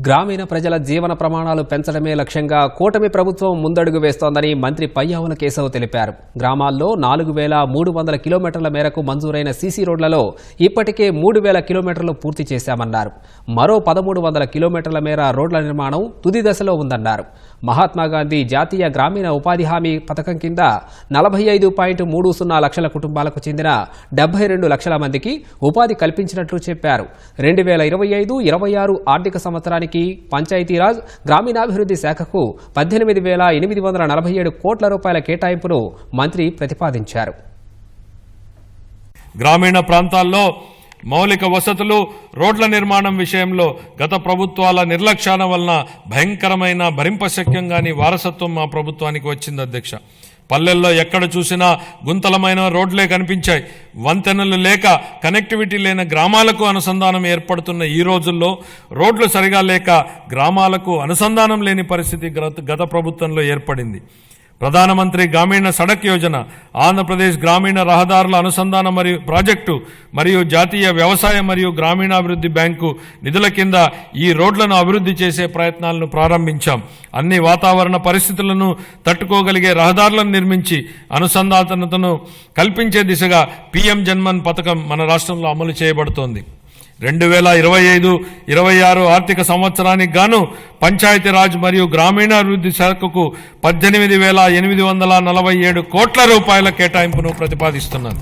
గ్రామీణ ప్రజల జీవన ప్రమాణాలు పెంచడమే లక్ష్యంగా కూటమి ప్రభుత్వం ముందడుగు వేస్తోందని మంత్రి పయ్యావుల కేశవ్ తెలిపారు. గ్రామాల్లో నాలుగు వేల మూడు వందల కిలోమీటర్ల మేరకు మంజూరైన సీసీ రోడ్లలో ఇప్పటికే మూడు వేల కిలోమీటర్లు పూర్తి చేశామన్నారు. మరో పదమూడు వందల కిలోమీటర్ల మేర రోడ్ల నిర్మాణం తుది దశలో ఉందన్నారు. మహాత్మాగాంధీ జాతీయ గ్రామీణ ఉపాధి హామీ పథకం కింద నలభై ఐదు పాయింట్ మూడు సున్నా లక్షల కుటుంబాలకు చెందిన డెబ్బై రెండు లక్షల మందికి ఉపాధి కల్పించినట్లు చెప్పారు. రెండు వేల ఇరవై ఐదు ఇరవై ఆరు ఆర్థిక సంవత్సరానికి పంచాయతీరాజ్ గ్రామీణాభివృద్ధి శాఖకు పద్దెనిమిది వేల ఎనిమిది వందల నలభై ఏడు కోట్ల రూపాయల కేటాయింపును మంత్రి ప్రతిపాదించారు. గ్రామీణ ప్రాంతాల్లో మౌలిక వసతులు రోడ్ల నిర్మాణం విషయంలో గత ప్రభుత్వాల నిర్లక్ష్యాల వలన భయంకరమైన భరింపశక్యం గాని వారసత్వం మా ప్రభుత్వానికి వచ్చింది అధ్యక్ష. పల్లెల్లో ఎక్కడ చూసినా గుంతలమైన రోడ్లే కనిపించాయి. వంతెనలు లేక కనెక్టివిటీ లేని గ్రామాలకు అనుసంధానం ఏర్పడుతున్న ఈ రోజుల్లో రోడ్లు సరిగా లేక గ్రామాలకు అనుసంధానం లేని పరిస్థితి గత- గత ప్రభుత్వంలో ఏర్పడింది. ప్రధానమంత్రి గ్రామీణ సడక్ యోజన ఆంధ్రప్రదేశ్ గ్రామీణ రహదారుల అనుసంధాన మరియు ప్రాజెక్టు మరియు జాతీయ వ్యవసాయ మరియు గ్రామీణాభివృద్ధి బ్యాంకు నిధుల కింద ఈ రోడ్లను అభివృద్ధి చేసే ప్రయత్నాలను ప్రారంభించాం. అన్ని వాతావరణ పరిస్థితులను తట్టుకోగలిగే రహదారులను నిర్మించి అనుసంధానతను కల్పించే దిశగా పీఎం జన్మన్ పథకం మన రాష్ట్రంలో అమలు చేయబడుతోంది. రెండు వేల ఇరవై ఐదు ఇరవై ఆరు ఆర్థిక సంవత్సరానికి గాను పంచాయతీరాజ్ మరియు గ్రామీణాభివృద్ధి శాఖకు పద్దెనిమిది వేల ఎనిమిది వందల నలభై ఏడు కోట్ల రూపాయల కేటాయింపును ప్రతిపాదిస్తున్నారు.